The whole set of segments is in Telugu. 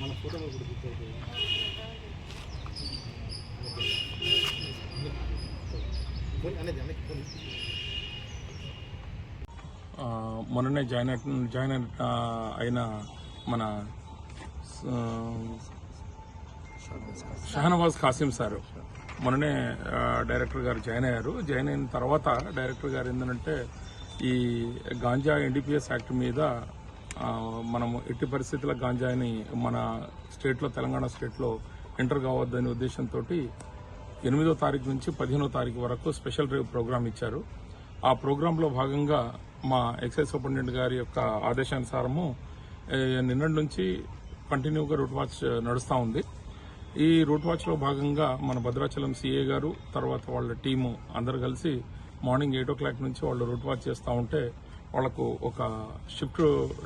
మన ఫోటో కూడా గుర్తవుతుంది మొన్ననే జాయిన్ జాయిన్ అయిన మన షహనవాజ్ కాసిం సారు. మొన్ననే డైరెక్టర్ గారు జాయిన్ అయ్యారు. జాయిన్ అయిన తర్వాత డైరెక్టర్ గారు ఏంటంటే ఈ గాంజా ఎన్డీపీఎస్ యాక్ట్ మీద మనము ఎట్టి పరిస్థితుల గాంజాని మన స్టేట్లో తెలంగాణ స్టేట్లో ఎంటర్ కావద్దనే ఉద్దేశంతో ఎనిమిదో తారీఖు నుంచి పదిహేనో తారీఖు వరకు స్పెషల్ డ్రైవ్ ప్రోగ్రామ్ ఇచ్చారు. ఆ ప్రోగ్రాంలో భాగంగా మా ఎక్సైజ్ సూపరింటెండెంట్ గారి యొక్క ఆదేశానుసారము నిన్నటి నుంచి కంటిన్యూగా రూట్ వాచ్ నడుస్తూ ఉంది. ఈ రూట్ వాచ్లో భాగంగా మన భద్రాచలం సీఏ గారు తర్వాత వాళ్ళ టీము అందరు కలిసి మార్నింగ్ ఎయిట్ ఓ క్లాక్ నుంచి వాళ్ళు రూట్ వాచ్ చేస్తూ ఉంటే వాళ్ళకు ఒక షిఫ్ట్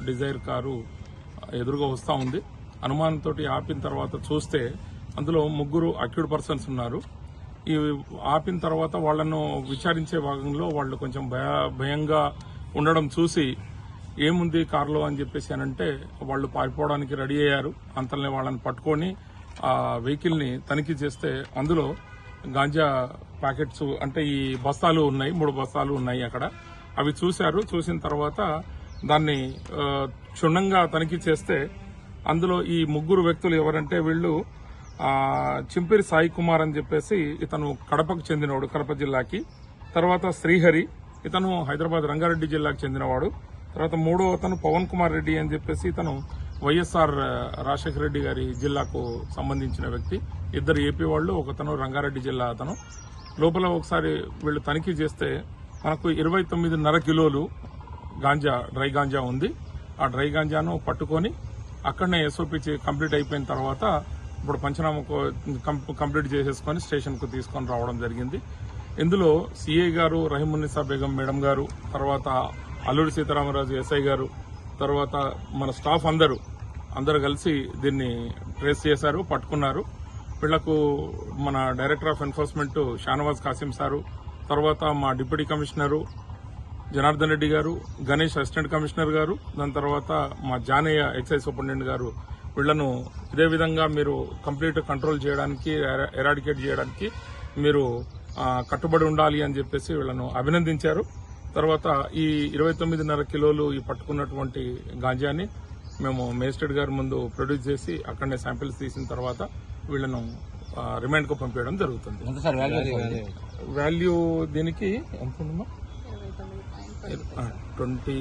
డిజైర్ కారు ఎదురుగా వస్తూ ఉంది. అనుమానంతో ఆపిన తర్వాత చూస్తే అందులో ముగ్గురు అక్యూడ్ పర్సన్స్ ఉన్నారు. ఈ ఆపిన తర్వాత వాళ్ళను విచారించే భాగంలో వాళ్ళు కొంచెం భయ భయంగా ఉండడం చూసి ఏముంది కారులో అని చెప్పేసి అనంటే వాళ్ళు పారిపోవడానికి రెడీ అయ్యారు. అంతలోనే వాళ్ళని పట్టుకొని ఆ వెహికల్ని తనిఖీ చేస్తే అందులో గాంజా ప్యాకెట్స్ అంటే ఈ బస్తాలు ఉన్నాయి మూడు బస్తాలు ఉన్నాయి అక్కడ. అవి చూశారు చూసిన తర్వాత దాన్ని క్షుణ్ణంగా తనిఖీ చేస్తే అందులో ఈ ముగ్గురు వ్యక్తులు ఎవరంటే వీళ్ళు చింపిరి సాయి కుమార్ అని చెప్పేసి ఇతను కడపకు చెందినవాడు కడప జిల్లాకి. తర్వాత శ్రీహరి ఇతను హైదరాబాద్ రంగారెడ్డి జిల్లాకు చెందినవాడు. తర్వాత మూడో అతను పవన్ కుమార్ రెడ్డి అని చెప్పేసి ఇతను వైఎస్ఆర్ రాజశేఖర రెడ్డి గారి జిల్లాకు సంబంధించిన వ్యక్తి. ఇద్దరు ఏపీ వాళ్ళు ఒకతను రంగారెడ్డి జిల్లా అతను. లోపల ఒకసారి వీళ్ళు తనిఖీ చేస్తే మనకు ఇరవై తొమ్మిదిన్నర కిలోలు గాంజా డ్రై గాంజా ఉంది. ఆ డ్రై గాంజాను పట్టుకొని అక్కడనే ఎస్ఓపి కంప్లీట్ అయిపోయిన తర్వాత ఇప్పుడు పంచనామా కో- కంప్లీట్ చేసేసుకొని స్టేషన్కు తీసుకొని రావడం జరిగింది. ఇందులో సిఐ గారు రహీమున్నిసా బేగం మేడం గారు తర్వాత అల్లూరి సీతారామరాజు ఎస్ఐ గారు తర్వాత మన స్టాఫ్ అందరూ అందరు కలిసి దీన్ని ట్రేస్ చేశారు పట్టుకున్నారు. వీళ్ళకు మన director of enforcement Shahnawaz Kasim sir తర్వాత మా డిప్యూటీ కమిషనరు జనార్దన్ రెడ్డి గారు గణేష్ అసిస్టెంట్ కమిషనర్ గారు దాని తర్వాత మా జానయ్య ఎక్సైజ్ సూపరింటెండెంట్ గారు వీళ్ళను ఇదే విధంగా మీరు కంప్లీట్ కంట్రోల్ చేయడానికి ఎరా- ఎరాడికేట్ చేయడానికి మీరు కట్టుబడి ఉండాలి అని చెప్పేసి వీళ్ళను అభినందించారు. తర్వాత ఈ ఇరవై తొమ్మిదిన్నర కిలోలు ఈ పట్టుకున్నటువంటి గాంజాని మేము మేజిస్ట్రేట్ గారి ముందు ప్రొడ్యూస్ చేసి అక్కడనే శాంపిల్స్ తీసిన తర్వాత వీళ్ళను రిమైండ్కు పంపించడం జరుగుతుంది. వాల్యూ దీనికి ఎంత ఉందమ్మా? ట్వంటీ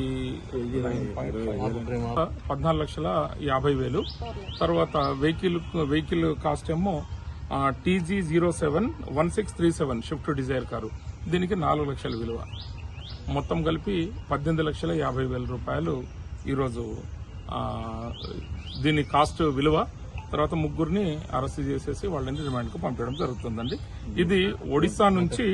పద్నాలుగు లక్షల యాభై వేలు. తర్వాత వెహికల్ వెహికల్ కాస్ట్ ఏమో TG zero seven one six three seven Swift Dzire car. దీనికి నాలుగు లక్షల విలువ. మొత్తం కలిపి పద్దెనిమిది లక్షల యాభై వేల రూపాయలు ఈరోజు ఆ, దీని కాస్ట్ విలువ తర్వాత ముగ్గురిని అరెస్ట్ చేసేసి వాళ్ళని రిమాండ్కు పంపించడం జరుగుతుందండి. ఇది ఒడిశా నుంచి